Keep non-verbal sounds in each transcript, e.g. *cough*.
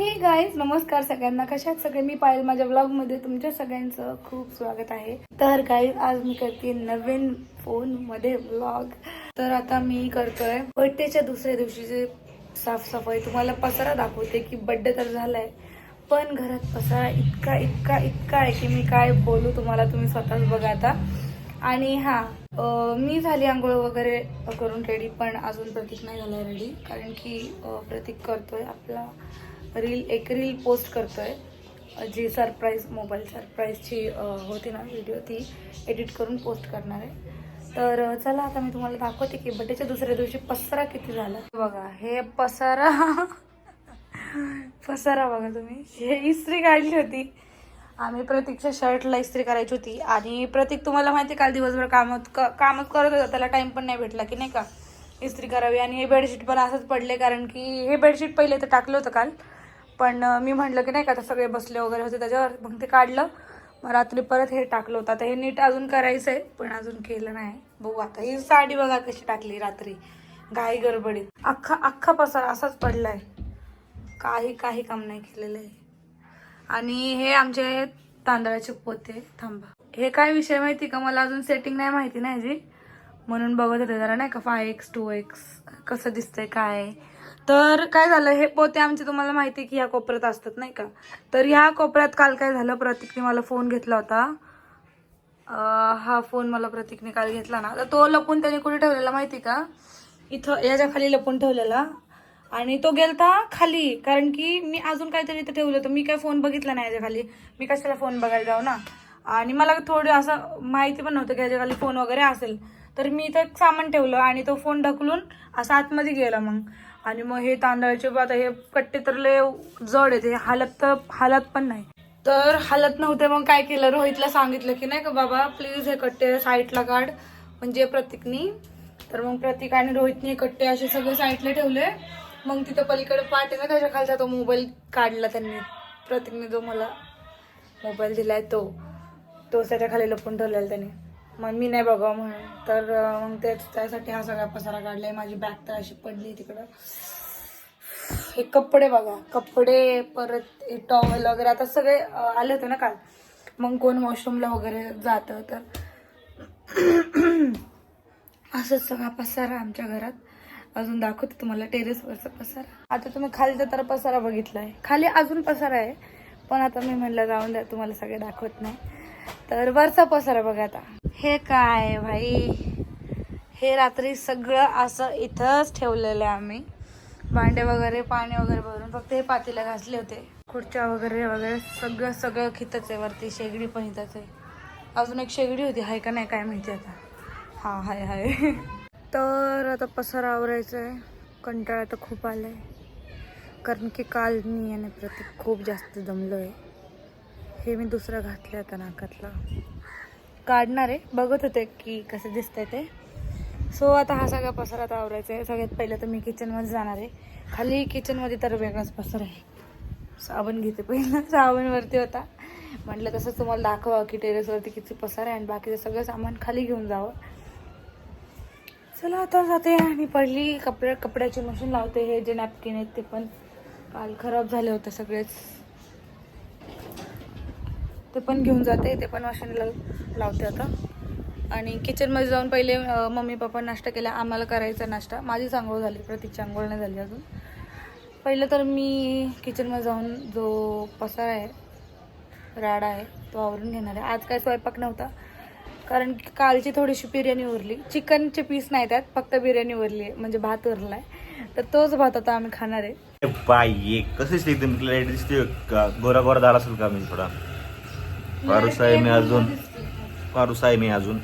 हे गाईज नमस्कार सगळ्यांना. कशात सगळे? मी पाहिलं माझ्या ब्लॉगमध्ये तुमच्या सगळ्यांचं खूप स्वागत आहे. तर गाईज आज मी करते नवीन फोनमध्ये ब्लॉग तर आता मी करतोय बड्डेच्या दुसऱ्या दिवशीचे साफसफाई. तुम्हाला पसारा दाखवते की बड्डे तर झालाय पण घरात पसारा इतका इतका इतका आहे की मी काय बोलू तुम्हाला तुम्ही स्वतःच बघा आता. आणि हा मी झाली आंघोळ वगैरे करून रेडी पण अजून प्रतीक नाही झाला रेडी कारण की प्रतीक करतोय आपला. रील एक रील पोस्ट करतोय. आहे जी सरप्राईज मोबाईल सरप्राईजची होती ना व्हिडिओ ती एडिट करून पोस्ट करणार आहे. तर चला आता मी तुम्हाला दाखवते की बड्डेच्या दुसऱ्या दिवशी पसारा किती झाला. बघा हे पसारा. पसारा बघा तुम्ही. हे इस्त्री काढली होती. आम्ही प्रतीकच्या शर्टला इस्त्री करायची होती. आणि प्रतीक तुम्हाला माहिती आहे, काल दिवसभर कामात का कामच करत होता. त्याला टाईम पण नाही भेटला की नाही का? इस्त्री करावी. आणि हे बेडशीट पण असंच पडले कारण की हे बेडशीट पहिले तर टाकलं होतं काल. पण मी म्हटलं की नाही का आता सगळे बसले वगैरे होते त्याच्यावर मग ते काढलं. मग रात्री परत हे टाकलं होतं. आता हे नीट अजून करायचं आहे पण अजून केलं नाही. बघू आता. ही साडी बघा कशी टाकली रात्री. घाई गडबडीत. अख्खा अख्खा पसार असाच पडलाय. काही काही काम नाही केलेलं आहे. आणि हे आमचे तांदळाचे पोते थांबा. हे काय विषय माहिती का? मला अजून सेटिंग नाही माहिती नाही जी म्हणून बघत होते जरा नाही का? फाय एक्स टू एक्स कसं दिसतंय काय आहे. तर काय झालं हे पोते आमचे तुम्हाला माहिती आहे की ह्या कोपऱ्यात असतात नाही का? तर ह्या कोपऱ्यात काल काय झालं प्रतीकने मला फोन घेतला होता. हा फोन मला प्रतीकने काल घेतला ना. तर तो लपून त्याने कुठे ठेवलेला माहिती का? इथं याच्या खाली लपून ठेवलेला. आणि तो गेलता खाली कारण की मी अजून काहीतरी इथं ठेवलं होतं. मी काय फोन बघितला नाही याच्या खाली. मी कशाला फोन बघायला जाऊ ना? आणि मला थोडं असं माहिती पण नव्हतं की याच्या खाली फोन वगैरे असेल. तर मी इथं एक सामान ठेवलं आणि तो फोन ढकलून असा आतमध्ये गेला मग. आणि मग हे तांदळाचे आता हे कट्टे तर लय जड आहेत हे हालत तर हालत पण नाही. तर हालत नव्हते मग काय केलं? रोहितला सांगितलं की नाही का बाबा प्लीज हे कट्टे साईडला काढ. म्हणजे प्रतीकनी. तर मग प्रतीक आणि रोहितने कट्टे असे सगळे साईडला ठेवले. मग तिथं पलीकडे पाठ ना त्याच्या खालचा तो मोबाईल काढला त्यांनी. प्रतीकने जो मला मोबाईल दिलाय तो तो त्याच्याखाली लपून ठेवलेला त्यांनी. मग मी नाही बघा म्हणून. तर मग तेच त्यासाठी हा सगळा पसारा काढलाय. माझी बॅग तर अशी पडली तिकडं. हे कपडे बघा. कपडे परत हे टॉवेल वगैरे. आता सगळे आले होते ना काल. मग कोण वॉशरूमला वगैरे जातं तर *clears throat* असंच सगळा पसारा आमच्या घरात. अजून दाखवते तुम्हाला टेरेसवरचा पसारा. आता तुम्ही खालचा तर पसारा बघितलाय. खाली अजून पसारा आहे. पण आता मी म्हणलं जाऊन द्या तुम्हाला सगळे दाखवत नाही. तर वरचा पसारा बघा आता. हे काय भाई? हे रात्री सगळं असं इथंच ठेवलेलं आहे आम्ही. भांडे वगैरे पाणी वगैरे भरून फक्त हे पातीला घासले होते. खुर्च्या वगैरे वगैरे सगळं सगळं खितच आहे. वरती शेगडी पण हिताच आहे. अजून एक शेगडी होती. हाय का नाही काय माहिती आता. हा हाय हाय. तर आता पसारा आवरायचा आहे कंटाळा तर खूप आलाय. कारण की काल मी आणि प्रतीक खूप जास्त जमलो आहे हे मी दुसरं घातलं आता नाकातला. काढणार आहे. बघत होते की कसं दिसतंय ते. सो आता हा सगळा पसारा आता आवरायचा आहे. सगळ्यात पहिलं तर मी किचनमध्ये जाणार आहे. खाली किचनमध्ये तर वेगळाच पसर आहे. साबण घेते पहिलं. *laughs* साबणवरती होता. म्हटलं तसं तुम्हाला दाखवा की टेरेसवरती किती पसर आहे आणि बाकीचं सगळं सामान खाली घेऊन जावं. चला आता जाते. आणि पडली कपडे कपड्याची मशीन लावते. हे जे नॅपकिन आहेत ते पण काल खराब झाले होते सगळेच. ते पण घेऊन जाते ते पण मशीनला लावते आता. आणि किचनमध्ये जाऊन पहिले मम्मी पप्पा नाश्ता केला आम्हाला करायचा नाश्ता. माझीच आंघोळ झाली प्रतीकची आंघोळ नाही झाली अजून. पहिलं तर मी किचनमध्ये जाऊन जो पसारा आहे राडा आहे तो आवरून घेणार आहे. आज काय स्वयंपाक नव्हता कारण की कालची थोडीशी बिर्याणी उरली. चिकनचे पीस नाही त्यात फक्त बिर्याणी उरली आहे म्हणजे भात उरला आहे तर तोच भात आता आम्ही खाणार आहे. बाई कसं दिसते एकदम क्लॅरिटी दिसते का? गोरा गोरा दार असेल का? मी थोडा. पारूस आहे मी अजून पारूस आहे मी अजून.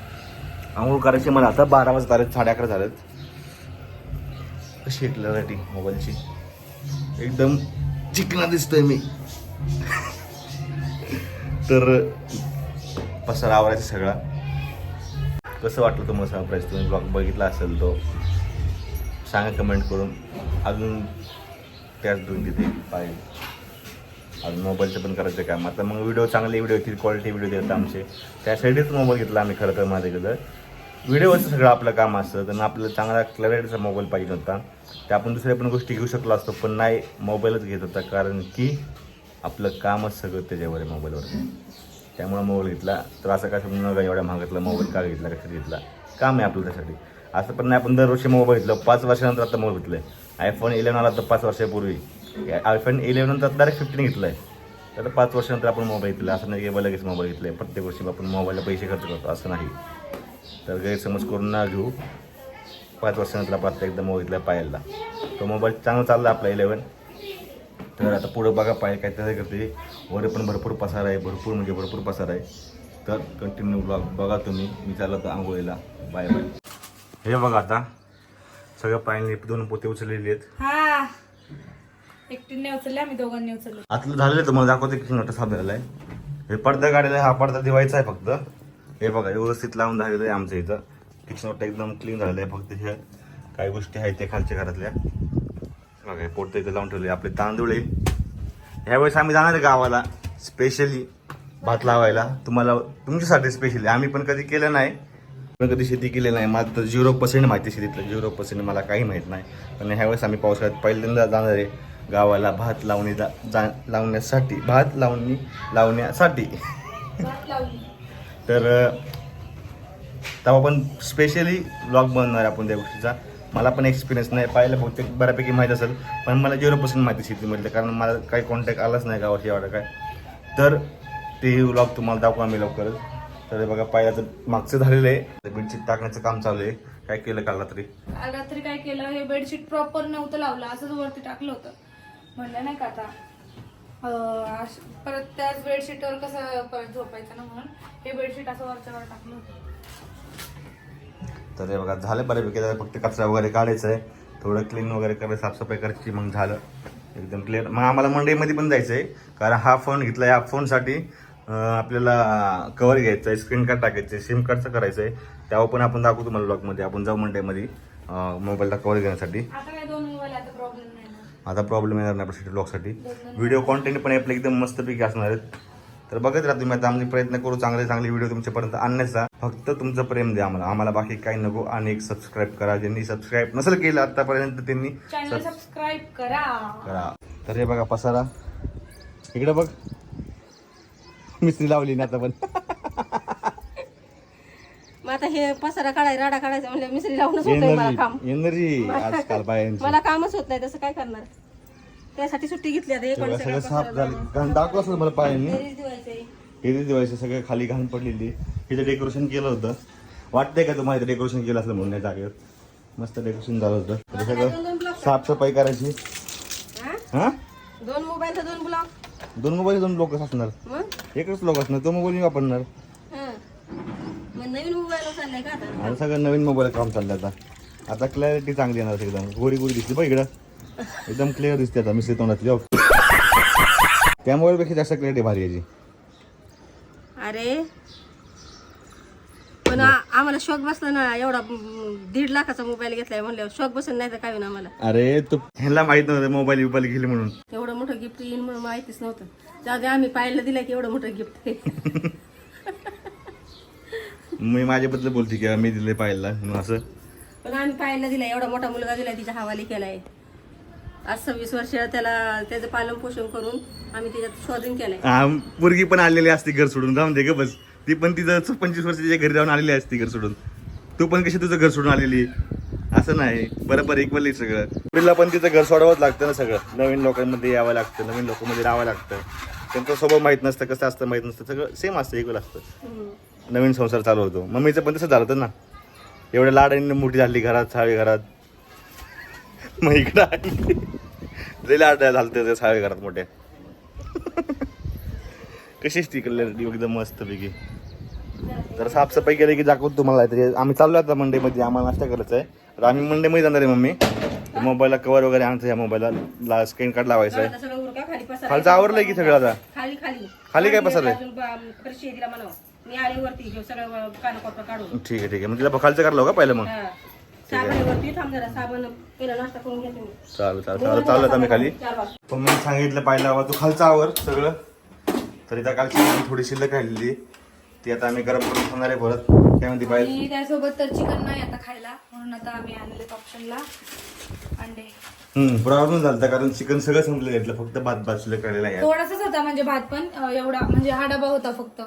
आंघोळ करायची मला आता बारा वाजता आले साडे अकरा झालेत. कशी साठी मोबाईलची? एकदम चिकना दिसतोय मी. तर पसार आवरायचा सगळा. कसं वाटलं तुम्हाला सरप्राईज तुम्ही ब्लॉग बघितला असेल तो. सांगा कमेंट करून. अजून त्याच दोन तिथे पाहिजे. अजून मोबाईलचं पण करायचं काम आता मग व्हिडिओ चांगले व्हिडिओ येतील क्वालिटी व्हिडिओ देतात आमचे. त्यासाठीच मोबाईल घेतला आम्ही खरं तर माझ्याकडं. व्हिडिओवरचं सगळं आपलं काम असतं तर आपल्याला चांगला क्लॅरिटीचा मोबाईल पाहिजे होता. ते आपण दुसऱ्या पण गोष्टी घेऊ शकलो असतो पण नाही मोबाईलच घेत होता कारण की आपलं कामच सगळं त्याच्यावर आहे मोबाईलवर. त्यामुळे मोबाईल घेतला. तर असं काय समजून नका एवढ्या महागातला मोबाईल का घेतला कसं घेतला? काम आहे आपलं त्यासाठी. असं पण नाही आपण दरवर्षी मोबाईल घेतलं. पाच वर्षानंतर आता मोबाईल घेतलं आहे आयफोन इलेव्हन आला तर पाच वर्षापूर्वी. आयफोन इलेवन नंतर डायरेक्ट फिफ्टीन घेतलं आहे तर पाच वर्षानंतर आपण मोबाईल घेतला. असं नाही की लगेच मोबाईल घेतला आहे प्रत्येक वर्षी आपण मोबाईलला पैसे खर्च करतो. असं नाही. तर गैरसमज करून ना घेऊ. पाच वर्षानंतर आपण आता एकदा मोबाईल घेतला पायाला तो मोबाईल चांगला चालला आपला इलेवन तर आता पुढं बघा पाय काय तयारी करते. वर पण भरपूर पसार आहे. भरपूर म्हणजे भरपूर पसार आहे. तर कंटिन्यू ब्लॉग बघा तुम्ही. मी चाललो तर आंघोळीला. बाय बाय हे बघा आता. सगळं पायाने दोन पोते उचललेले आहेत. एकटीने उचलले आम्ही दोघांनी उचलले. आतलं झालेलं तुम्हाला दाखवते किती मोठा साप झालेला आहे हे पडदा काढलेला हा पडदा दिवायचा आहे फक्त. हे बघा व्यवस्थित लावून झालेलं आहे आमच्या इथं. किचन वाटतं एकदम क्लीन झालेलं आहे फक्त हे. काही गोष्टी आहेत त्या खालच्या घरातल्या. बघा हे पोट इथं लावून ठेवले. आपले तांदूळ आहे. ह्यावेळेस आम्ही जाणार आहे गावाला स्पेशली भात लावायला. तुम्हाला तुमच्यासाठी स्पेशली आम्ही पण कधी केलं नाही. पण कधी शेती केली नाही. मला तर झिरो पर्सेंट माहिती आहे शेतीतलं. झिरो पर्सेंट मला काही माहीत नाही. पण ह्यावेळेस आम्ही पावसाळ्यात पहिल्यांदा जाणार आहे. गावाला भात लावणी जा जा- लावण्यासाठी भात लावणी लावण्यासाठी. तर तेव्हा पण स्पेशली ब्लॉग बनवणार आपण त्या गोष्टीचा. मला पण एक्सपिरियन्स नाही पाहिलं बहुतेक बऱ्यापैकी माहीत असेल पण मला झिरो पर्सेंट माहिती शेतीमधलं कारण मला काही कॉन्टॅक्ट आलाच नाही गावाशी एवढं काय. तर ते व्लॉग तुम्हाला दाखवू आम्ही लवकरच. तर बघा पाहिलं तर मागचं झालेलं आहे. बेडशीट टाकण्याचं काम चालू आहे. काय केलं काल रात्री? काल रात्री काय केलं? हे बेडशीट प्रॉपर नव्हतं लावलं. असंच वरती टाकलं होतं. म्हणलं नाही का आता परत त्याच बेडशीटवर कसं परत झोपायचं ना म्हणून हे बेडशीट असं वरच्यावर टाकलं होतं. तर हे बघा झालं बऱ्यापैकी. फक्त कचरा वगैरे काढायचा आहे थोडं क्लीन वगैरे करायचं साफसफाई करायची मग झालं. एकदम क्लिअर मग आम्हाला मंडईमध्ये पण जायचं आहे कारण हा फोन घेतला या फोनसाठी आपल्याला कवर घ्यायचं आहे स्क्रीन कार्ड टाकायचं आहे सिम कार्डचं करायचं आहे तेव्हा पण आपण दाखवू तुम्हाला ब्लॉगमध्ये आपण जाऊ मंडईमध्ये मोबाईलला कवर घेण्यासाठी. आता प्रॉब्लेम येणार नाही आपल्या ब्लॉगसाठी व्हिडिओ कॉन्टेंट पण आपले एकदम मस्तपैकी असणार आहेत. तर बघत राहा तुम्ही आता आम्ही प्रयत्न करू चांगले चांगले व्हिडिओ तुमच्यापर्यंत आणण्याचा. फक्त तुमचं प्रेम द्या आम्हाला. आम्हाला बाकी काही नको. आणि एक सबस्क्राईब करा. ज्यांनी सबस्क्राईब नसेल केलं आतापर्यंत त्यांनी सबस्क्राईब करा. करा. तर हे बघा पसारा. इकडे बघ. मिस्त्री लावली ना आता पण. *laughs* मग आता हे पसारा काढायचा राडा काढायचा म्हणजे मिसरी लावूनच होतंय मला काम. एनर्जी एनर्जी *laughs* आजकाल बायांची. मला कामच होत नाही तसं काय करणार? त्यासाठी सुट्टी घेतली आता एक सगळं सगळं साफ झालं. घाण दाखवलं असेल मला पायांनी. हे दिवायचं सगळं खाली घाण पडलेली. इथं डेकोरेशन केलं होतं. वाटतंय का तुम्हाला इथं डेकोरेशन केलं असलं म्हणून या जागेवर? मस्त डेकोरेशन झालं होतं. तर सगळं साफसफाई करायची. हा? दोन मोबाईलचा दोन ब्लॉक दोन मोबाईल दोन लोक असणार एकच लोक असणार तो मोबाईल मी वापरणार हं. मग नवीन मोबाईल चाललाय का आता? आता सगळं नवीन मोबाईल काम चाललं आता. आता क्लॅरिटी चांगली येणार एकदम गोरी गोरी दिसते बघ इकडं. एकदम क्लिअर दिसते आता मिसरी तोंडातली. हो. त्या मोबाईल पेक्षा जास्त क्लॅरिटी भारी याची. अरे. पण आ- आम्हाला शॉक बसला ना एवढा म, दीड लाखाचा मोबाईल घेतलाय म्हणल्यावर शॉक बसन नाही तर काय होईना आम्हाला? अरे तू ह्याला माहीत नव्हतं मोबाईल बिबाईल गेली म्हणून. एवढं मोठं गिफ्ट येईल म्हणून माहितीच नव्हतं. जाऊ दे आम्ही पाहिलं दिलं की एवढं मोठं गिफ्ट *laughs* मी माझ्याबद्दल बोलते की मी दिले पाहिला म्हणून असं. पण आम्ही पाहायला दिला एवढा मोठा मुलगा दिला तिच्या हवाली केलाय. आज सव्वीस वर्ष त्याला त्याचं पालन पोषण करून आम्ही त्याच्यात शोधून केलंय. हा, पोरगी पण आलेली असते घर सोडून जाऊन दे ग बस. ती पण तिचं पंचवीस वर्ष तिच्या घरी जाऊन आलेली असते घर सोडून. तू पण कशी तुझं घर सोडून आलेली? असं नाही. बरोबर इक्वली सगळं. पुरीला पण तिचं घर सोडावंच लागतं ना सगळं. नवीन लोकांमध्ये यावं लागतं नवीन लोकांमध्ये राहावं लागतं. त्यांचं स्वभाव माहीत नसतं कसं असतं माहीत नसतं. सगळं सेम असतं इक्वल असतं. नवीन संसार चालू होतो. मम्मीचं पण तसं झालं होतं ना. एवढ्या लाडाने मोठी झाली घरात साळी घरात. मग इकडं आली. लई लाड झालं त्या साळी घरात मोठ्या. कशीच ती कल्याण एकदम मस्त पैकी तर साफसफाई केली की दाखवतो तुम्हाला तरी आम्ही चाललो आता मंडईमध्ये आम्हाला नाश्ता करायचा आहे. तर आम्ही मंडईमध्ये जाणार आहे मम्मी. मोबाईलला कवर वगैरे आणायचं या मोबाईलला. स्क्रीन कार्ड लावायचं आहे. खालचं आवरलंय की सगळं आता? खाली काय पसारलंय? मी आले वरती सगळं कानाकोपरा काढून. ठीक आहे ठीक आहे. मग तिला खालचं करलो का पहिलं मग? हा. साबणावरती थांब जरा साबण पहिला नाश्ता करून घेते मी. चालू चालू चालू चालू आम्ही खाली. चार वाजता. पण मी सांगितलं पाहिलं बाबा तू खालचा आवर सगळं. तर इथं कालची भाजी थोडी शिल्लक राहिलेली. ती आता आम्ही गरम करून खाणार आहे परत काय म्हणते पाहिजे आणि त्यासोबत तर चिकन नाही आता खायला. म्हणून आता आम्ही आणले ऑप्शनला अंडे. हम्म प्रॉब्लेम झाला कारण चिकन सगळं संपलं घेतलं फक्त भात भात शिल्लक करायला आहे थोडासाच होता म्हणजे भात पण अं, एवढा म्हणजे हा डबा होता फक्त.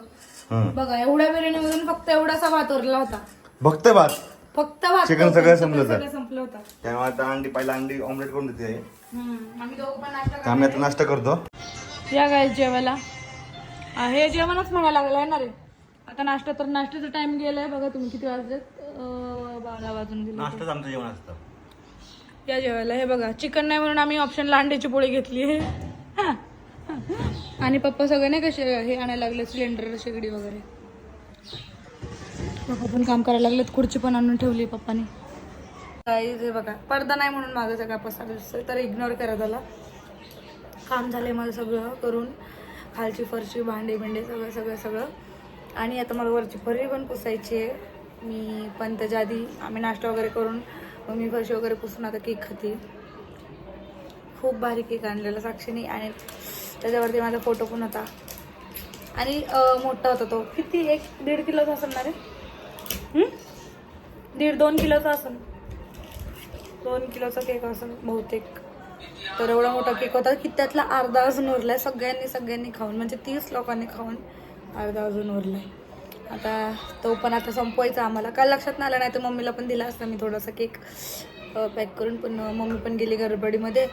बघा एवढ्या बिर्याणीमधून फक्त एवढासा भात उरला होता. फक्त भात? फक्त भात चिकन. सगळं संपलं होतं. सगळं संपलं होतं. त्यामुळे आता अंडी पहिला अंडी ऑमलेट करून देते. हम्म. आम्ही दोघं पण नाश्ता तर आम्ही आता नाश्ता करतो. या काय जेवायला. आ, हे जेवणच म्हणायला लागलं आहे. ना रे आता नाश्ता तर नाश्त्याचा टाइम गेलाय. बघा तुम्ही किती वाजलेत अं, बारा वाजून गेले. नाश्ताच आमचं जेवण असतं. या जेवायला. हे बघा चिकन नाही म्हणून आम्ही ऑप्शनला अंड्याची पोळी घेतली आहे. आणि पप्पा सगळे नाही कसे हे आणायला लागले सिलेंडर शेगडी वगैरे. पप्पा पण काम करायला लागलेत खुर्ची पण आणून ठेवली पप्पानी. काही बघा पडदा नाही म्हणून माझं सगळा पसार दिसतोय तर इग्नोर करा त्याला. काम झालंय माझं सगळं करून खालची फरशी भांडे बिंडे सगळं सगळं सगळं. आणि आता मला वरची फरशी पण पुसायची आहे. मी पण त्याच्या आधी आम्ही नाश्ता वगैरे करून मग मी फरशी वगैरे पुसून आता केक खाते. खूप भारी केक आणलेला साक्षीने आणि त्याच्यावरती माझा फोटो पण होता. आणि मोठा होता तो. किती? एक दीड किलोचा असणार ना रे? दीड दोन किलोचा असेल. दोन किलोचा केक असेल बहुतेक. तर एवढा मोठा केक होता की त्यातला अर्धा अजून उरलाय. सगळ्यांनी सगळ्यांनी खाऊन म्हणजे तीस लोकांनी खाऊन अर्धा अजून उरलाय. आता तो पण आता संपवायचा आम्हाला. काल लक्षात नाही आला नाही तर मम्मीला पण दिला असता मी थोडासा केक पॅक करून. पण मम्मी पण गेली गडबडीमध्ये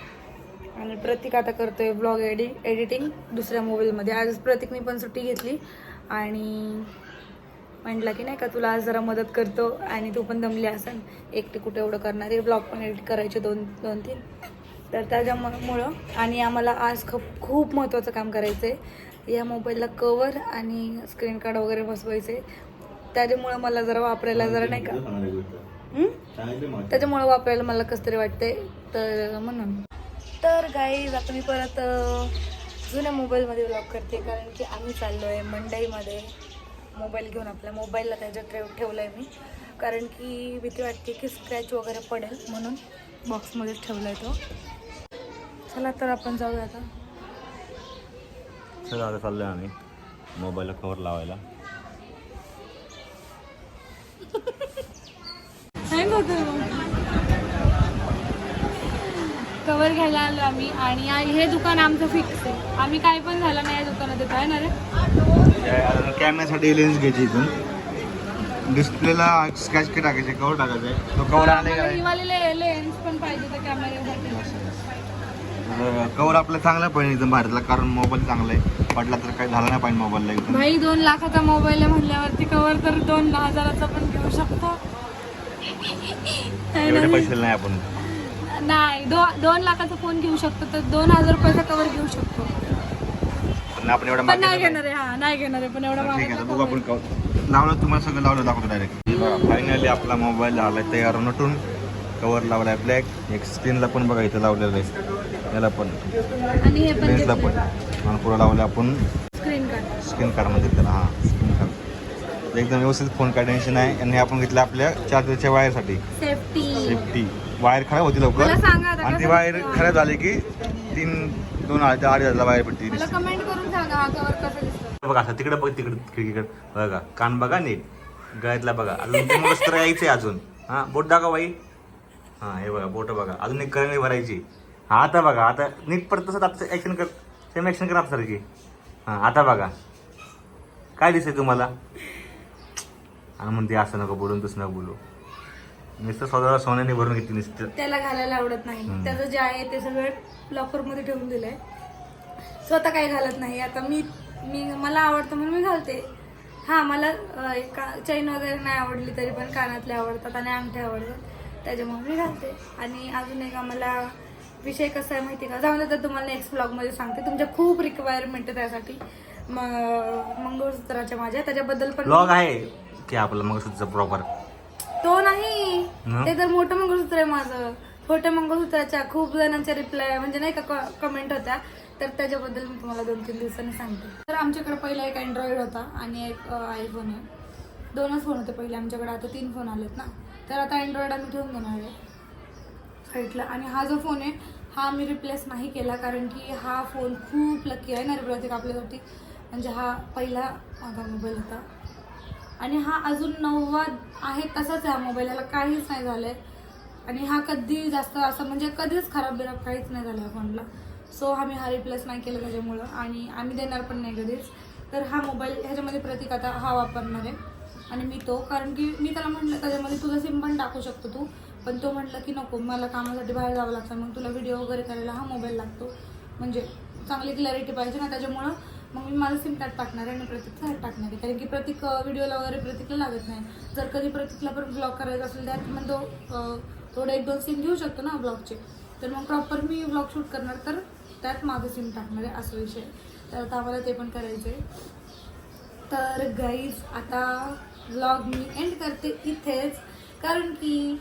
आणि प्रतीक आता करतोय ब्लॉग एडि एडिटिंग दुसऱ्या मोबाईलमध्ये आज प्रतीकने पण सुट्टी घेतली आणि म्हटलं की नाही का तुला आज जरा मदत करतो आणि तू पण दमली असन. एकटी कुठे एवढं करणार आहे? ब्लॉग पण एडिट करायचे दोन दोन तीन. तर त्याच्यामुळं आणि आम्हाला आज खूप खूप महत्त्वाचं काम करायचं आहे या मोबाईलला कवर आणि स्क्रीन कार्ड वगैरे बसवायचं त्याच्यामुळं मला जरा वापरायला जरा नाही का? त्याच्यामुळे वापरायला मला कसं तरी वाटतंय. तर म्हणून. तर गाईज आता मी परत जुन्या मोबाईलमध्ये ब्लॉग करते. कारण की आम्ही चाललो आहे मंडईमध्ये मोबाईल घेऊन आपल्या मोबाईलला त्याच्यात ठेव ठेवलं आहे मी. कारण की भीती वाटते की स्क्रॅच वगैरे पडेल म्हणून बॉक्समध्येच ठेवला आहे तो. चला तर आपण जाऊया आता. चला आता चाललोय आम्ही. मोबाईलला कवर लावायला. हँग होतं कवर घ्यायला आलो आम्ही आणि आ- हे दुकान आमचं फिक्स आहे. आम्ही काय पण झालं नाही या दुकानात येतो आहे ना रे? कॅमेऱ्यासाठी लेन्स घ्यायची इथून. डिस्प्लेला स्क्रॅच के टाकायचे कवर टाकायचे. तो कवर आले मला हिवालेले लेन्स पण पाहिजे त्या कॅमेऱ्यासाठी कवर आपलं चांगलं पाहिजे एकदम भारतला कारण मोबाईल चांगला आहे. पडला तर काही झालं नाही पाहिजे मोबाईलला एकदम. भाई दोन लाखाचा मोबाईल आहे म्हणल्यावरती कवर तर दोन हजाराचा पण घेऊ शकतो. है ना? एवढे पैसे नाही आपण. नाही दो दोन लाखाचा फोन घेऊ शकतो तर दोन हजार रुपयाचा कवर घेऊ शकतो. पण आपण एवढा पण नाही घेणार आहे हा नाही घेणार आहे पण एवढा ठीक आहे बघू आपण कवर लावलं तुम्हाला सगळं लावलं दाखवतो डायरेक्ट फायनली आपला मोबाईल लावलाय तयार नटून कवर लावलाय ब्लॅक एक स्क्रीनला पण बघा इथं लावलेलं आहे. याला पण. आणि हे पण लेन्सला पण. आणि पुढं लावलं आपण स्क्रीन कार्ड स्क्रीन कार्ड म्हणजे त्याला हां. एकदम व्यवस्थित फोन काय टेन्शन आहे आणि हे आपण घेतलं आपल्या चार्जरच्या वायरसाठी सेफ्टी सेफ्टी वायर खराब होती लवकर. मला सांगा आता आणि ती कसं वायर? खराब झाली की तीन दोन अडीच अडीच हजारला वायर पडती मला कमेंट करून सांगा हा कवर कसा दिसतो. बघा असं तिकडे बघ तिकडे खिडकीकडे बघा कान बघा नीट. गळ्यातला बघा. अजून तुम्हाला तर यायचंय अजून. हा बोट दाखवा बाई. हा हे बघा बोट बघा. अजून एक करणी भरायची. हा आता बघा आता नीट परत तसं आता ऍक्शन कर सेम ऍक्शन करा सारखी हा आता बघा. काय दिसतंय तुम्हाला? आणि म्हणते असं नको बोलून तसं नको बोलू. नुसतं स्वतःला सोन्याने भरून घेतली नुसतं. त्याला घालायला आवडत नाही. त्याचं जे आहे ते सगळं लॉकरमध्ये ठेवून दिलंय. स्वतः काही घालत नाही. आता मी मी मला आवडतं म्हणून मी घालते. हा मला चैन वगैरे नाही आवडली तरी पण कानातले आवडतात आणि अंगठे आवडतात. त्याच्यामुळे मी घालते. आणि अजून एक आम्हाला विषय कसा आहे माहिती का? जाऊन तर तुम्हाला नेक्स्टमध्ये सांगते. तुमच्या खूप रिक्वायरमेंट आहे त्यासाठी. मंगळसूत्राच्या माझ्या. त्याच्याबद्दल पण ब्लॉग आहे. की आपलं मग सुद्धा प्रॉपर तो नाही? ते तर मोठं मंगळसूत्र आहे माझं. छोट्या मंगळसूत्राच्या खूप जणांच्या रिप्लाय म्हणजे नाही का कमेंट होत्या. तर त्याच्याबद्दल मी तुम्हाला दोन तीन दिवसांनी सांगते. तर आमच्याकडे पहिला एक अँड्रॉइड होता आणि एक आयफोन आहे. दोनच फोन होते पहिले आमच्याकडे. आता तीन फोन आलेत ना. तर आता अँड्रॉइड आम्ही ठेवून देणार आहे. साईडला आणि हा जो फोन आहे हा मी रिप्लेस नाही केला. कारण की हा फोन खूप लकी आहे ना रे प्रत्येक आपल्यासाठी. म्हणजे हा पहिला माझा मोबाईल होता. आणि हा अजून नववा आहे तसाच आहे हा मोबाईल ह्याला काहीच नाही झालंय. आणि हा कधी जास्त असं म्हणजे कधीच खराब बिराब काहीच नाही झालं या फोनला सो आम्ही हा रिप्लेस नाही केलं त्याच्यामुळं. आणि आम्ही देणार पण नाही कधीच. तर हा मोबाईल ह्याच्यामध्ये प्रतीक आता हा वापरणार आहे. आणि मी तो कारण की मी त्याला म्हटलं त्याच्यामध्ये तुझा सिम पण टाकू शकतो तू. पण तो म्हटलं की नको मला कामासाठी बाहेर जावं लागतं. मग तुला व्हिडिओ वगैरे करायला हा मोबाईल लागतो. म्हणजे चांगली क्लॅरिटी पाहिजे ना त्याच्यामुळं. मग मी माझं सिम कार्ड टाकणार आहे आणि प्रतीकचं ह्यात टाकणार आहे. कारण की प्रतीक व्हिडिओला वगैरे प्रतीकला लागत नाही. जर कधी प्रतीकला पण ब्लॉग करायचा असेल त्यात मग तो थोडं एक दोन सीन घेऊ शकतो ना ब्लॉगचे तर मग प्रॉपर मी ब्लॉग शूट करणार तर त्यात माझं सिम टाकणार आहे असा विषय तर आता आम्हाला ते पण करायचं आहे तर गाईज आता ब्लॉग मी एंड करते इथेच. कारण की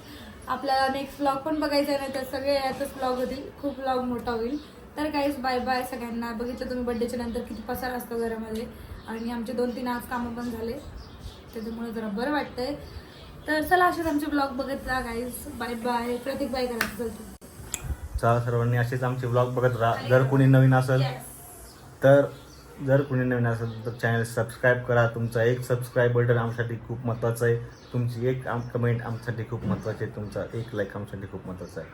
आपल्याला नेक्स्ट ब्लॉग पण बघायचा आहे नाही तर सगळे यातच ब्लॉग होतील. खूप ब्लॉग मोठा होईल. तर गाईज बाय बाय सगळ्यांना. बघितलं तुम्ही बड्डेच्या नंतर किती पसार असतो घरामध्ये. आणि आमचे दोन तीन आज कामं पण झाले. त्याच्यामुळे जरा बरं वाटतंय. तर चला असेच आमचे ब्लॉग बघत राहा गाईज बाय बाय प्रत्येक बाय करायचं चलतो चला सर्वांनी असेच आमचे ब्लॉग बघत राहा. जर कोणी नवीन असेल तर जर कोणी नवीन असेल तर चॅनल सबस्क्राईब करा. तुमचा एक सबस्क्राईब बटन आमच्यासाठी खूप महत्त्वाचं आहे. तुमची एक आम कमेंट आमच्यासाठी खूप महत्त्वाची आहे. तुमचा एक लाईक आमच्यासाठी खूप महत्त्वाचा आहे.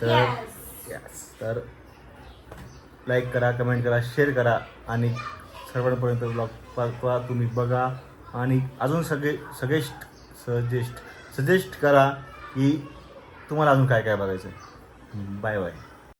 तर यस तर लाईक करा कमेंट करा शेअर करा आणि सर्वांपर्यंत ब्लॉग पाठवा तुम्ही बघा. आणि अजून सगळे सजेस्ट सजेस्ट सजेस्ट करा की तुम्हाला अजून काय काय बघायचं आहे बाय बाय